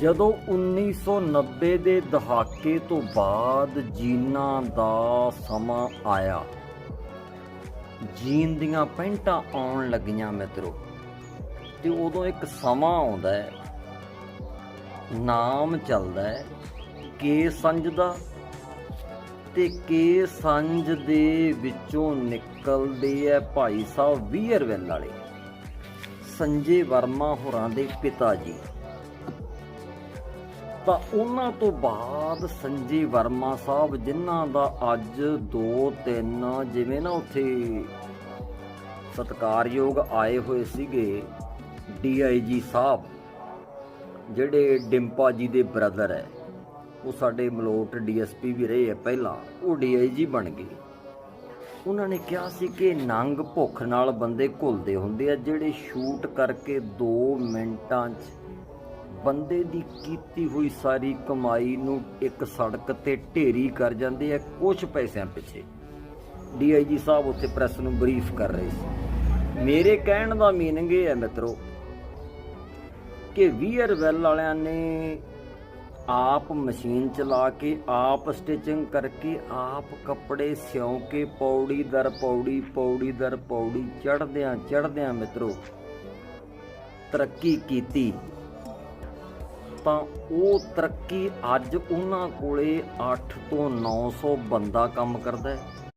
ਜਦੋਂ 1990 ਦੇ ਦਹਾਕੇ ਤੋਂ ਬਾਅਦ ਜੀਨਾਂ ਦਾ ਸਮਾਂ ਆਇਆ, ਜੀਨ ਦੀਆਂ ਪੈਂਟਾਂ ਆਉਣ ਲੱਗੀਆਂ ਮਿੱਤਰੋ। ਤੇ ਉਦੋਂ ਇੱਕ ਸਮਾਂ ਆਉਂਦਾ ਹੈ, ਨਾਮ ਚੱਲਦਾ ਹੈ, ਕੇ ਸੰਜ ਦਾ। ਤੇ ਕੇ ਸੰਜ ਦੇ ਵਿੱਚੋਂ ਨਿਕਲਦੇ ਹੈ ਭਾਈ ਸਾਹਿਬ ਵੀਰਵੈਲ ਵਾਲੇ, ਸੰਜੇ ਵਰਮਾ ਹੋਰਾਂ ਦੇ ਪਿਤਾ ਜੀ। ਤਾਂ ਉਹਨਾਂ ਤੋਂ ਬਾਅਦ ਸੰਜੇ ਵਰਮਾ ਸਾਹਿਬ, ਜਿਨ੍ਹਾਂ ਦਾ ਅੱਜ 2 3 ਜਿਵੇਂ ਨਾ ਉੱਥੇ ਸਤਕਾਰਯੋਗ ਆਏ ਹੋਏ ਸੀਗੇ ਡੀਆਈਜੀ ਸਾਹਿਬ, ਜਿਹੜੇ ਡਿੰਪਾ ਜੀ ਦੇ ਬ੍ਰਦਰ ਹੈ। ਉਹ ਸਾਡੇ ਮਲੋਟ ਡੀਐਸਪੀ ਵੀ ਰਹੇ ਆ ਪਹਿਲਾਂ, ਉਹ ਡੀਆਈਜੀ ਬਣ ਗਏ। ਉਹਨਾਂ ਨੇ ਕਿਹਾ ਸੀ ਕਿ ਨੰਗ ਭੁੱਖ ਨਾਲ ਬੰਦੇ ਘੁਲਦੇ ਹੁੰਦੇ ਆ, ਜਿਹੜੇ ਸ਼ੂਟ ਕਰਕੇ 2 ਮਿੰਟਾਂ 'ਚ ਬੰਦੇ ਦੀ ਕੀਤੀ ਹੋਈ ਸਾਰੀ ਕਮਾਈ ਨੂੰ ਇੱਕ ਸੜਕ ਤੇ ਢੇਰੀ ਕਰ ਜਾਂਦੇ ਆ ਕੁਝ ਪੈਸਿਆਂ ਪਿੱਛੇ। ਡੀਆਈਜੀ ਸਾਹਿਬ ਉੱਥੇ ਪ੍ਰੈਸ ਨੂੰ ਬਰੀਫ ਕਰ ਰਹੇ ਸੀ। ਮੇਰੇ ਕਹਿਣ ਦਾ ਮੀਨਿੰਗ ਇਹ ਹੈ ਮਿੱਤਰੋ ਕਿ ਵੀਅਰ ਵੈਲ ਵਾਲਿਆਂ ਨੇ ਆਪ ਮਸ਼ੀਨ ਚਲਾ ਕੇ, ਆਪ ਸਟਿਚਿੰਗ ਕਰਕੇ, ਆਪ ਕੱਪੜੇ ਸਿਉਂ ਕੇ, ਪੌੜੀ ਦਰ ਪੌੜੀ ਪੌੜੀ ਦਰ ਪੌੜੀ ਚੜਦਿਆਂ ਚੜਦਿਆਂ ਮਿੱਤਰੋ ਤਰੱਕੀ ਕੀਤੀ। ਤਾਂ ਉਹ ਤਰੱਕੀ ਅੱਜ ਉਹਨਾਂ ਕੋਲੇ 8 ਤੋਂ 900 ਬੰਦਾ ਕੰਮ ਕਰਦਾ ਹੈ।